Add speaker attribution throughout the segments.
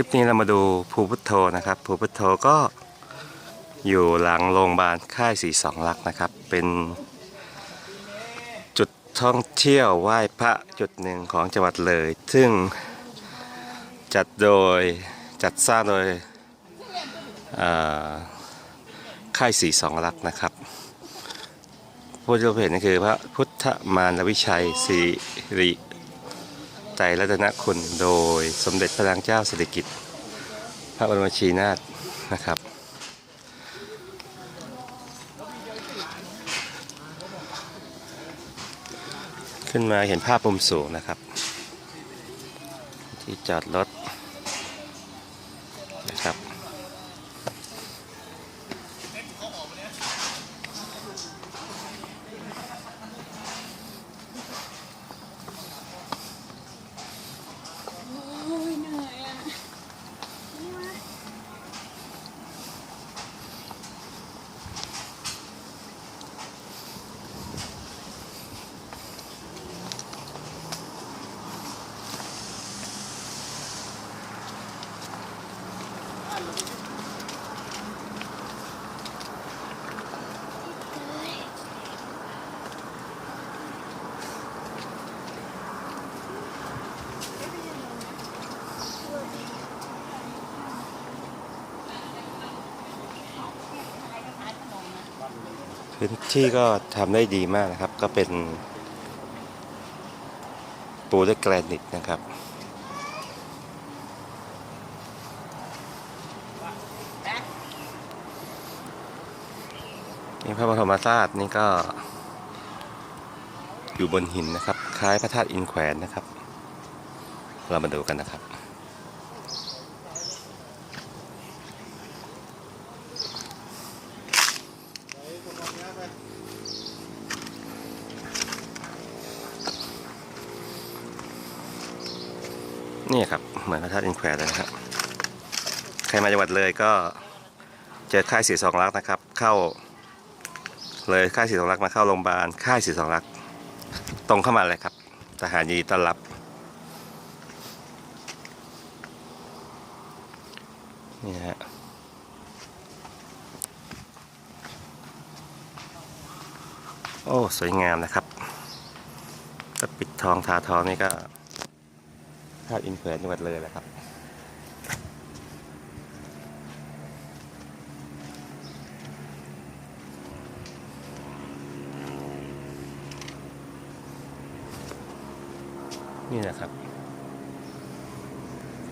Speaker 1: ลิปนี้เรามาดูภูพุทโธนะครับภูพุทโธก็อยู่หลังโรงพยาบาลค่ายสีสองลักนะครับ เป็นจุดท่องเที่ยวไหว้พระจุดหนึ่งของจังหวัดเลย ซึ่งจัดโดยจัดสร้างโดยค่ายสีสองลักนะครับผู้ที่เราเห็นก็คือพระพุทธมารวิชัยสิริ ใจรัตนคุณโดยสมเด็จพระนางเจ้าสิริกิติ์พระบรมชีนาถนะครับ ขึ้นมาเห็นภาพมุมสูงนะครับ ที่จอดรถ พื้นที่ก็ทำได้ดีมากนะครับ ก็เป็นปูด้วยแกรนิตนะครับ นี่พระบรมธาตุนี่ก็ อยู่บนหินนะครับ คล้ายพระธาตุอินแขวนนะครับ เรามาดูกันนะครับ นี่ครับ เหมือนพระธาตุอินแควร์เลยนะครับ ใครมาจังหวัดเลยก็เจอค่ายสีสองลักนะครับ เข้า เลยค่ายสีสองลักมาเข้าโรงพยาบาลค่ายสีสองลัก ตรงเข้ามาเลยครับ ทหารยินดีต้อนรับ นี่ฮะโอ้ สวยงามนะครับก็ปิดทองทาทองนี่ก็ ภาอินเฟนจังหวัดเลยแหละครับ นี่นะครับ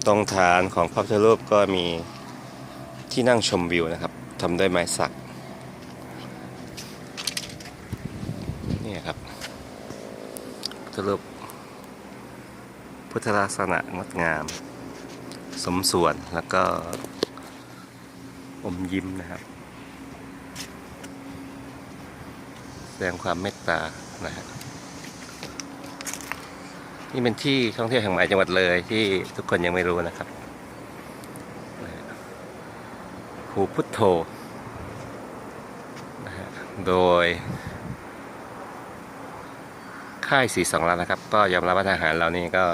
Speaker 1: ตรงฐานของพระพุทธรูปก็มีที่นั่งชมวิวนะครับทำด้วยไม้สักนี่ครับพระพุทธรูป พุทธลักษณะงดงาม สมส่วนแล้วก็อมยิ้มนะครับ แสดงความเมตตานะฮะนี่เป็นที่ท่องเที่ยวแห่งใหม่จังหวัดเลยที่ทุกคนยังไม่รู้นะครับภูพุทโธนะฮะโดย ค่ายสีสองล้านนะครับ ก็ยอมรับว่าทหารเรานี่ก็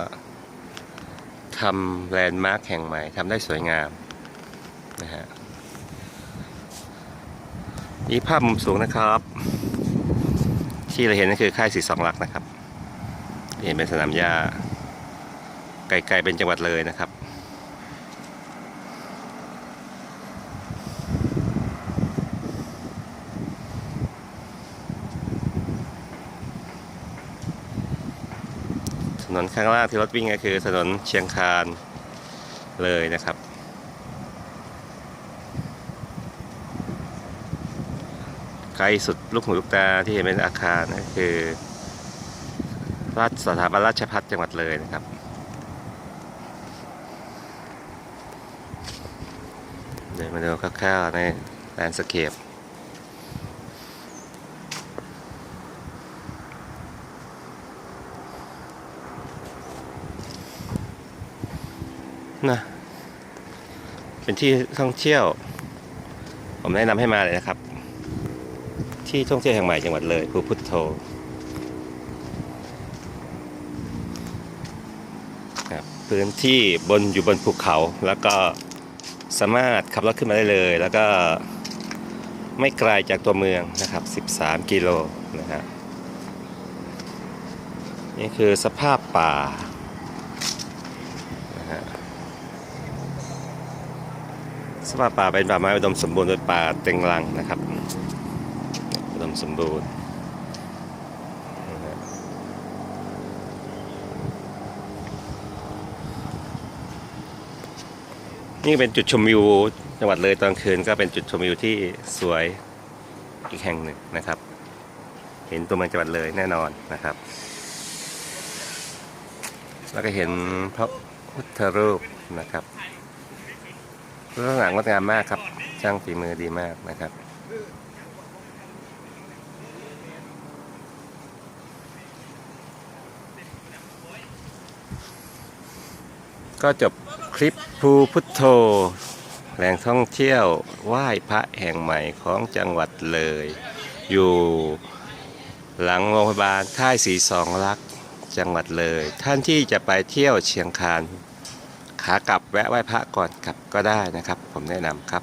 Speaker 1: ทำแลนด์มาร์คแห่งใหม่ทำได้สวยงามนะฮะนี่ภาพมุมสูงนะครับ ที่เราเห็นนั่นคือค่ายสีสองลักนะครับเห็นเป็นสนามหญ้าไกลๆเป็นจังหวัดเลยนะครับ ถ นนข้างล่างที่รถวิ่งก็คือถนนเชียงคานเลยนะครับ ไกลสุดลูกหูลูกตาที่เห็นเป็นอาคารก็คือราชสถาบันราชพัฒจังหวัดเลยนะครับเดี๋ยวมาดูคร่าวๆในแลนด์สเคป นะ เป็นที่ท่องเที่ยว ผมแนะนำให้มาเลยนะครับ ที่ท่องเที่ยวแห่งใหม่จังหวัดเลยภูพุทโธครับพื้นที่บนอยู่บนภูเขาแล้วก็สามารถขับรถขึ้นมาได้เลย แล้วก็ไม่ไกลจากตัวเมืองนะครับ 13 กิโลนะครับนี่คือสภาพป่านะฮะ สภาพป่าเป็นป่าไม้อุดมสมบูรณ์โดยป่าเต็งรังนะครับอุดมสมบูรณ์นี่เป็นจุดชมวิวจังหวัดเลยตอนคืนก็เป็นจุดชมวิวที่สวยอีกแห่งหนึ่งนะครับ เห็นตัวเมืองจังหวัดเลยแน่นอนนะครับ แล้วก็เห็นพระพุทธรูปนะครับ รื่องหลังงดงามมากครับ ช่างฝีมือดีมากนะครับก็จบคลิปภูพุทโธแหล่งท่องเที่ยวไหว้พระแห่งใหม่ของจังหวัดเลย อยู่หลังโรงพยาบาลค่ายสีสองลัก จังหวัดเลย ท่านที่จะไปเที่ยวเชียงคาน ขากลับแวะไหว้พระก่อนกลับก็ได้นะครับ ผมแนะนำครับ